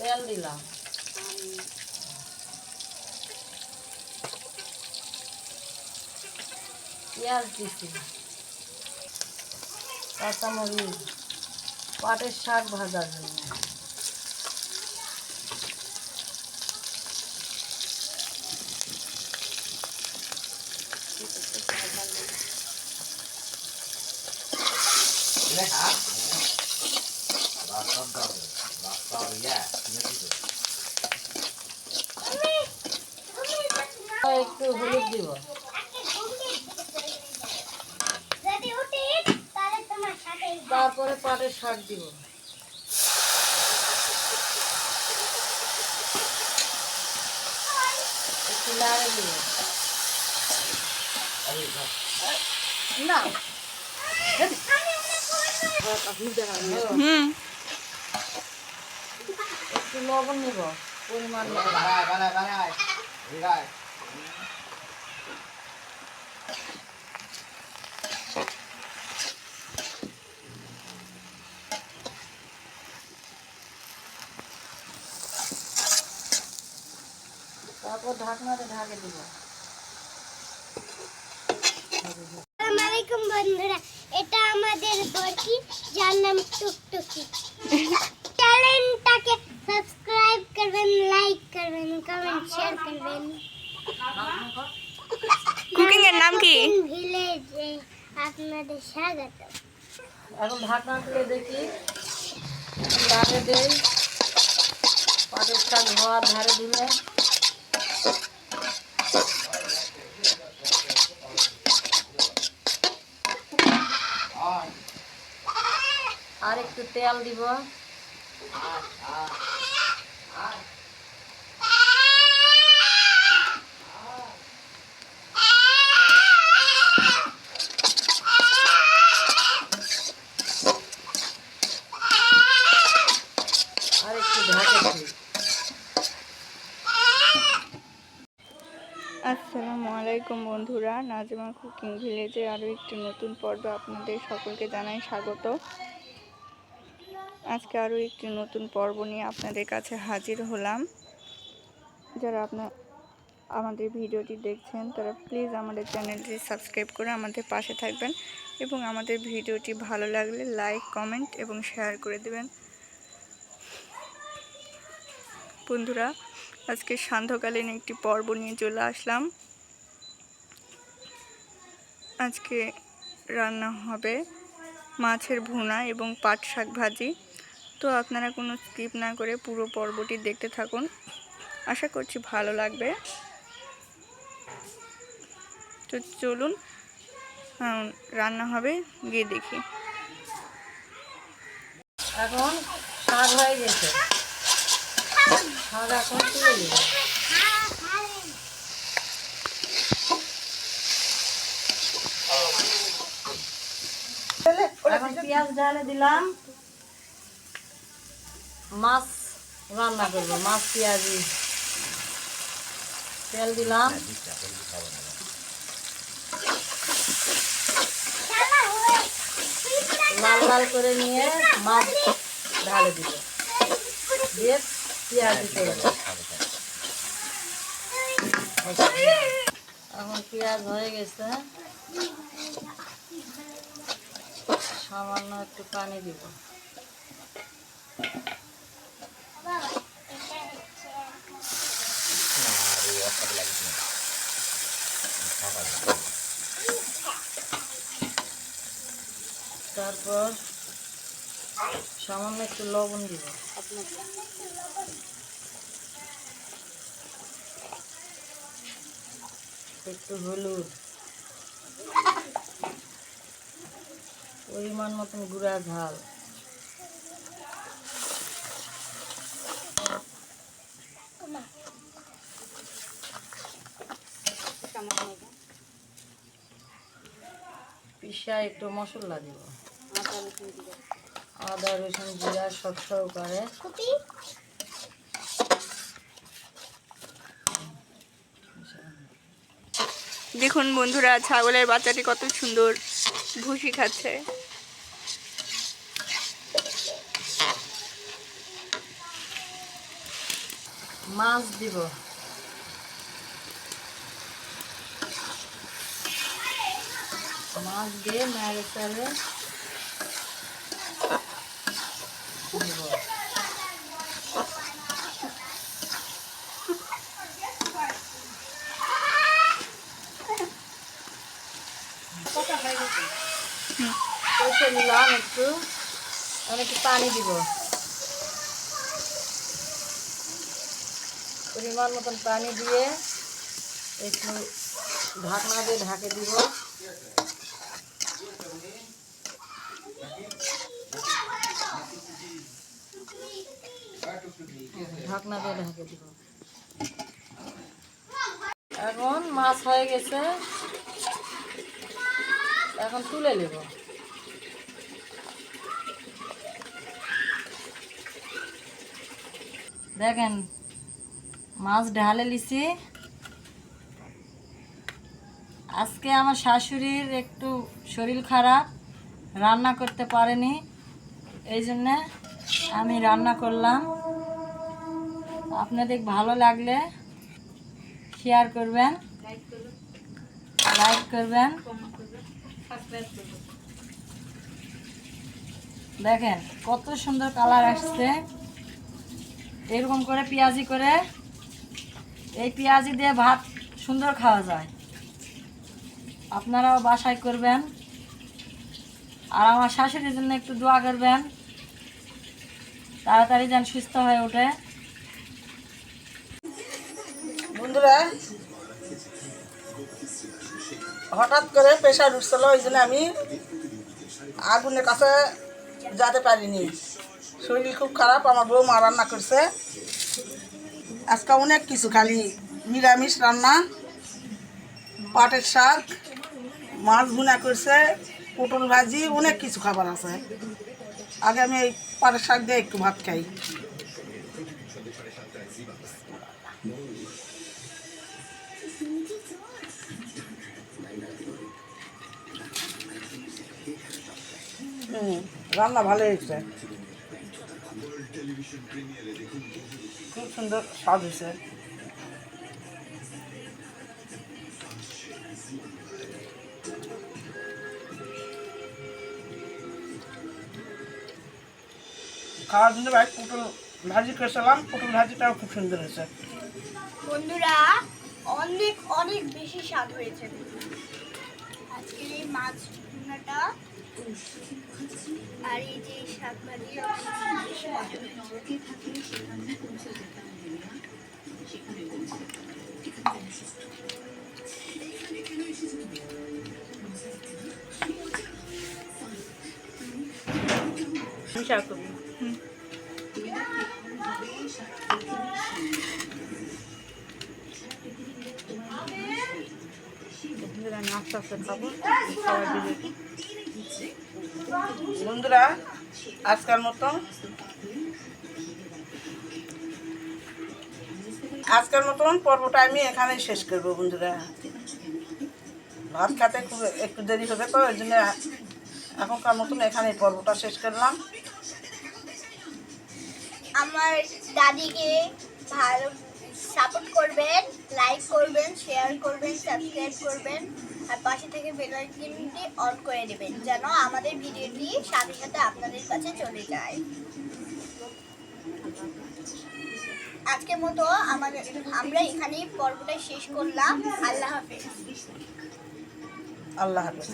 তেল দিলাম। পেঁয়াজ দিছি। কাঁচামরিচ পাটের শাক ভাজার জন্য। একটু হলুদ দিব। তারপরে পাটের শাক দিব। একটু লাড়ে দিব না। হুম। একটু লবণ নিব পরিমাণ মতো। তারপর ঢাকনাতে ঢাকে দিব। আসসালামাইকুম বন্ধুরা এটা আমাদের বরকি যার নাম টুকটুকি। চ্যানেলটাকে সাবস্ক্রাইব করবেন লাইক করবেন কমেন্ট শেয়ার করবেন। কুকিং এর নাম কি? ভিলেজে আপনাদের স্বাগত এখন ঢাকনা তুলে দেখি লাগে দেই। পাটের শাক হওয়ার ধারে দিলে আর একটু তেল দিব। আসসালামু আলাইকুম বন্ধুরা, নাজমা কুকিং ভিলেজে আরও একটি নতুন পর্ব আপনাদের সকলকে জানাই স্বাগত। আজকে আরও একটি নতুন পর্ব নিয়ে আপনাদের কাছে হাজির হলাম। যারা আপনার, আমাদের ভিডিওটি দেখছেন, তারা প্লিজ আমাদের চ্যানেলটি সাবস্ক্রাইব করে আমাদের পাশে থাকবেন এবং আমাদের ভিডিওটি ভালো লাগলে লাইক, কমেন্ট এবং শেয়ার করে দেবেন। বন্ধুরা, আজকে সান্ধ্যকালীন একটি পর্ব নিয়ে চলে আসলাম। আজকে রান্না হবে মাছের ভুনা এবং পাট শাক ভাজি। তো আপনারা কোনো স্কিপ না করে পুরো পর্বটি দেখতে থাকুন। আশা করছি ভালো লাগবে। তো চলুন রান্না হবে, গিয়ে দেখি। এখন পেঁয়াজ ঢালে দিলাম। মাছ রান্না করব, মাছ, পেঁয়াজি। তেল দিলাম। লাল লাল করে নিয়ে মাছ ঢালে দিব। দিয়ে পেঁয়াজি করব এখন পেঁয়াজ হয়ে গেছে। সামান্য একটু পানি দিব। তারপর সামান্য একটু লবণ দিব। একটু হলুদ। পরিমাণ মতন গুঁড়া ঝাল। পিসা একটু মশলা দিব। আদা রসুন জিরা সব সহকারে। দেখুন বন্ধুরা ছাগলের বাচ্চাটি কত সুন্দর ভুসি খাচ্ছে। মাছ দিব। মাছ দিয়ে নাড়ে চালে দিব কষে নিলাম একটু এখন একটু পানি দিব পরিমাণ মতন পানি দিয়ে একটু ঢাকনা দিয়ে ঢাকে দিব ঢাকনা দিয়ে ঢাকে দিব। এখন মাছ হয়ে গেছে। এখন তুলে নেব। দেখেন, মাছ ঢালে লিছি আজকে আমার শাশুড়ির একটু শরীর খারাপ, রান্না করতে পারেনি, এই জন্যে আমি রান্না করলাম। আপনাদের ভালো লাগলে শেয়ার করবেন লাইক করবেন। দেখেন, কত সুন্দর কালার আসছে। এরকম করে পেঁয়াজি করে, এই পেঁয়াজি দিয়ে ভাত সুন্দর খাওয়া যায়। আপনারাও বাসায় করবেন। আর আমার শাশুড়ির জন্য একটু দোয়া করবেন। তাড়াতাড়ি যেন সুস্থ হয়ে ওঠে। বন্ধুরা, হঠাৎ করে প্রেশার উঠছিল, ওই জন্য আমি আগুনের কাছে যেতে পারিনি। শরীর খুব খারাপ, আমার বউ মা রান্না করছে। আজকে অনেক কিছু, খালি নিরামিষ রান্না, পাটের শাক, মাছ ভুনা করছে, পটল ভাজি, অনেক কিছু খাবার আছে। আগে আমি এই পাটের শাক দিয়ে একটু ভাত খাই। হুম, রান্না ভালো হয়েছে। খুব সুন্দর স্বাদ হয়েছে। খাওয়ার জন্য ভাই পটল ভাজি করেছিলাম পটল ভাজিটাও খুব সুন্দর হয়েছে। বন্ধুরা অনেক অনেক বেশি স্বাদ হয়েছে। আজকের এই মাছ ভুনাটা আর এই যে শাক ভাজি অনেক বেশি করব আমি আস্তে আস্তে খাব। সবাই বন্ধুরা আজকের মতো। আজকের মতন পর্বটা আমি এখানেই শেষ করব বন্ধুরা। ভাত খেতে খুব একটু দেরি হবে তো ওই জন্য এখনকার মতন এখানে পর্বটা শেষ করলাম। আমার দাদিকে ভালো সাপোর্ট করবেন লাইক করবেন শেয়ার করবেন সাবস্ক্রাইব করবেন, আর পাশে থেকে বেল আইকনটি অন করে দেবেন, যেন আমাদের ভিডিওটি সাথে সাথে আপনাদের কাছে চলে যায়। আজকের মতো আমাদের আমরা এখানেই পর্বটা শেষ করলাম। আল্লাহ হাফেজ। আল্লাহ হাফেজ।